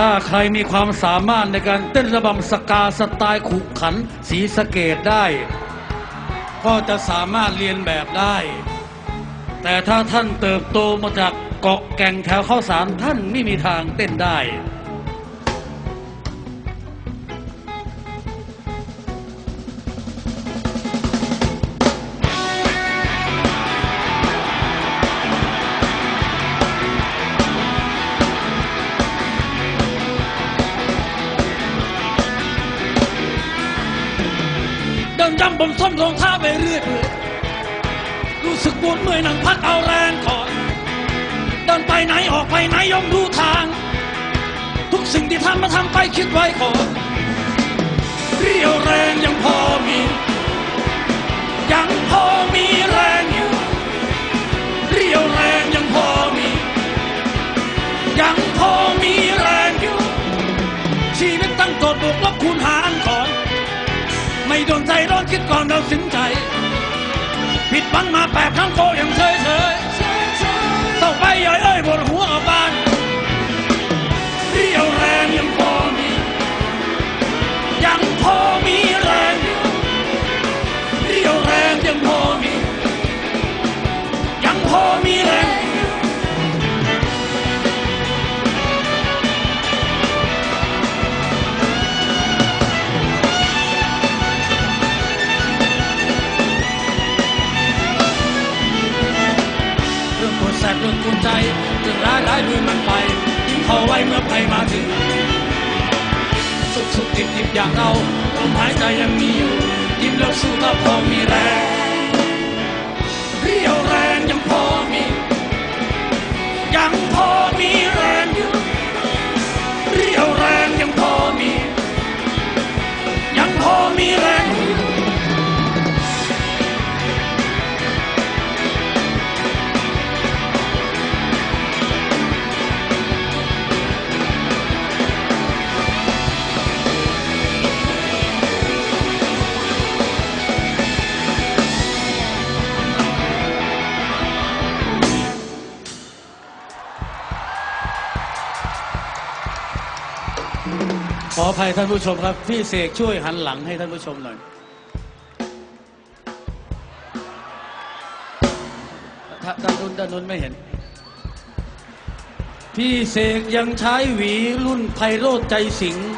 ถ้าใครมีความสามารถในการเต้นระบำสกาสไตล์ขุขันสีสเกตได้ ก็จะสามารถเรียนแบบได้ แต่ถ้าท่านเติบโตมาจากเกาะแก่งแถวข้าวสารท่านไม่มีทางเต้นได้ จำบนส้นรองเท้าไปเรื่อยรู้สึกปวดเมื่อยหนังพักเอาแรงก่อน เดินไปไหนออกไปไหนย่อมรู้ทาง ทุกสิ่งที่ทำมาทำไปคิดไว้ก่อน เรียวแรงยังพอมี ยังพอมีแรงอยู่ เรียวแรงยังพอมี ยังพอมีแรงอยู่ ชีวิตตั้งโจทย์บวกลบคูณหารก่อน ไม่โดนใจร้อนคิดก่อนเราสินใจ ผิดบังมาแปดครั้งโกยังเฉยเฉยเศร้าไปย่อยเอ้ยปวดหัว รื่องปวดกุนใจเรื่องร้ายร้ายลุยมันไปยิ่งเขาไว้เมื่อภัยมาถึง สุขสุขติดติดอย่างเราลมหายใจยังมีอยู่ยิ้มแล้วสู้ก็พอมีแรง ขออภัยท่านผู้ชมครับ พี่เสกช่วยหันหลังให้ท่านผู้ชมหน่อย ถ้าด้านนู้นด้านนู้นไม่เห็น พี่เสกยังใช้หวีรุ่นไพโรธใจสิงห์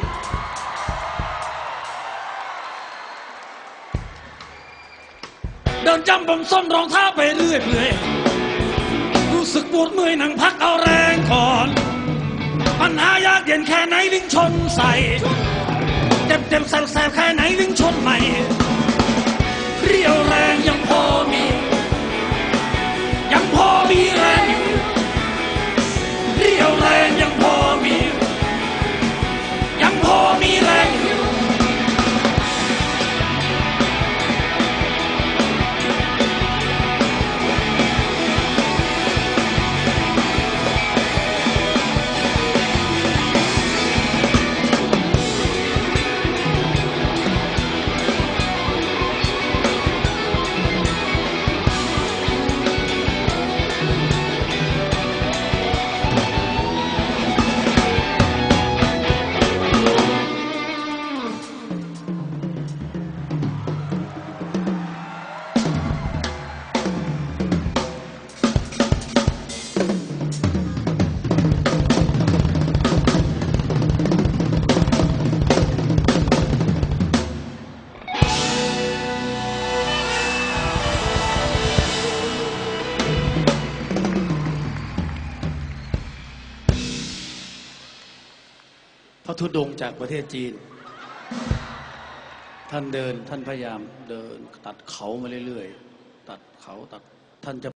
เดินจำบนส้นรองเท้าไปเรื่อยเปื่อยรู้สึกปวดเมื่อยหนังพักเอาแรง เย็นแค่ไหนลิงชนใส่ เจ็บเจ็บแสบแสบแค่ไหนลิงชนใหม่ ธุดงจากประเทศจีน ท่านเดินท่านพยายามเดินตัดเขามาเรื่อยๆ ตัดเขาตัดท่านจะ